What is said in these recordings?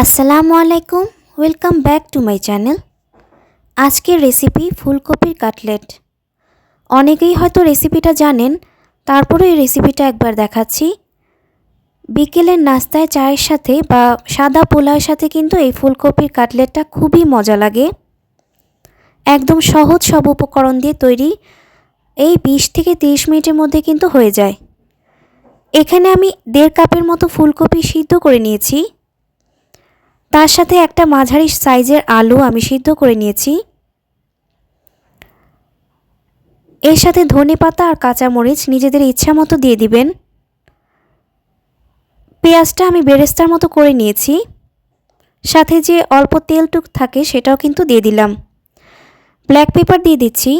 আসসালামু আলাইকুম welcome back to my channel আজকের রেসিপি ফুলকপির কাটলেট অনেকেই হয়তো রেসিপিটা জানেন, তারপরে এই রেসিপিটা একবার দেখাচ্ছি। বিকেলের নাস্তায় চায়ের সাথে বা সাদা পোলাওয়ের সাথে কিন্তু এই ফুলকপির কাটলেটটা খুবই মজা লাগে। একদম সহজ সব উপকরণ দিয়ে তৈরি, এই বিশ থেকে তিরিশ মিনিটের মধ্যে কিন্তু হয়ে যায়। এখানে আমি দেড় কাপের মতো ফুলকপি সিদ্ধ করে নিয়েছি। তার সাথে একটা মাঝারি সাইজের আলু আমি সিদ্ধ করে নিয়েছি। এর সাথে ধনে পাতা আর কাঁচামরিচ নিজেদের ইচ্ছা মতো দিয়ে দিবেন। পেঁয়াজটা আমি বেরেস্তার মতো করে নিয়েছি। সাথে যে অল্প তেলটুক থাকে সেটাও কিন্তু দিয়ে দিলাম। ব্ল্যাক পেপার দিয়ে দিচ্ছি,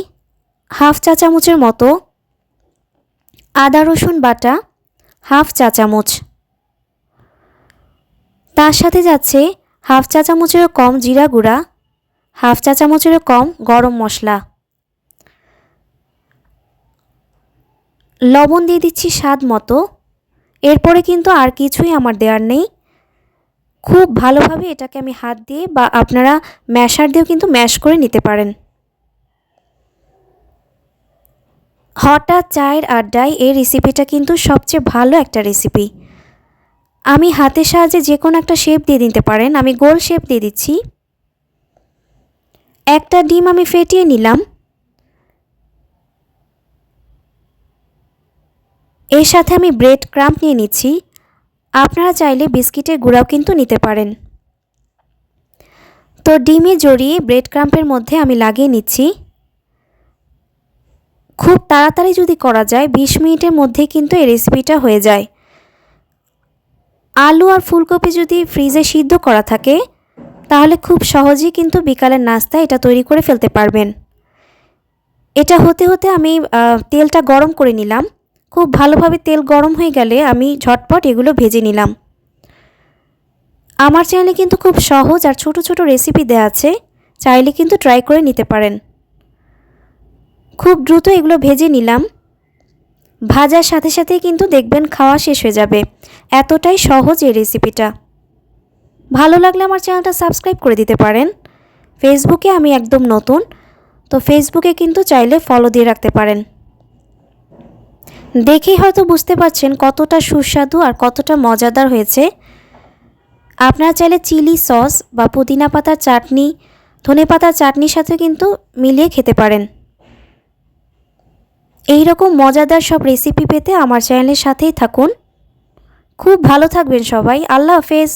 হাফ চা চামচের মতো। আদা, রসুন বাটা, হাফ চা চামচ। তার সাথে যাচ্ছে হাফ চা চামচেরও কম জিরা গুঁড়া, হাফ চা চামচেরও কম গরম মশলা। লবণ দিয়ে দিচ্ছি স্বাদ মতো। এরপরে কিন্তু আর কিছুই আমার দেওয়ার নেই। খুব ভালোভাবে এটাকে আমি হাত দিয়ে বা আপনারা ম্যাশার দিয়েও কিন্তু ম্যাশ করে নিতে পারেন। হঠাৎ চায়ের আড্ডায় এই রেসিপিটা কিন্তু সবচেয়ে ভালো একটা রেসিপি আমি হাতের সাহায্যে যে কোনো একটা শেপ দিয়ে দিতে পারেন। আমি গোল শেপ দিয়ে দিচ্ছি। একটা ডিম আমি ফেটিয়ে নিলাম। এর সাথে আমি ব্রেড ক্রাম্প নিয়ে নিচ্ছি। আপনারা চাইলে বিস্কিটের গুঁড়াও কিন্তু নিতে পারেন। তো ডিমে জড়িয়ে ব্রেড ক্রাম্পের মধ্যে আমি লাগিয়ে নিচ্ছি। খুব তাড়াতাড়ি যদি করা যায়, বিশ মিনিটের মধ্যে কিন্তু এই রেসিপিটা হয়ে যায়। আলু আর ফুলকপি যদি ফ্রিজে সিদ্ধ করা থাকে, তাহলে খুব সহজেই কিন্তু বিকালের নাস্তা এটা তৈরি করে ফেলতে পারবেন। এটা হতে হতে আমি তেলটা গরম করে নিলাম। খুব ভালোভাবে তেল গরম হয়ে গেলে আমি ঝটপট এগুলো ভেজে নিলাম। আমার চ্যানেলে কিন্তু খুব সহজ আর ছোট ছোট রেসিপি দেওয়া আছে, চাইলে কিন্তু ট্রাই করে নিতে পারেন। খুব দ্রুত এগুলো ভেজে নিলাম। ভাজার সাথে সাথে কিন্তু দেখবেন খাওয়া শেষ হয়ে যাবে। এতটাই সহজ এই রেসিপিটা ভালো লাগলে আমার চ্যানেলটা সাবস্ক্রাইব করে দিতে পারেন। ফেসবুকে আমি একদম নতুন, তো ফেসবুকে কিন্তু চাইলে ফলো দিয়ে রাখতে পারেন। দেখেই হয়তো বুঝতে পারছেন কতটা সুস্বাদু আর কতটা মজাদার হয়েছে। আপনারা চাইলে চিলি সস বা পুদিনা পাতার চাটনি, ধনে পাতার চাটনির সাথে কিন্তু মিলিয়ে খেতে পারেন। এই রকম মজাদার সব রেসিপি পেতে আমার চ্যানেলের সাথেই থাকুন। খুব ভালো থাকবেন সবাই। আল্লাহ হাফেজ।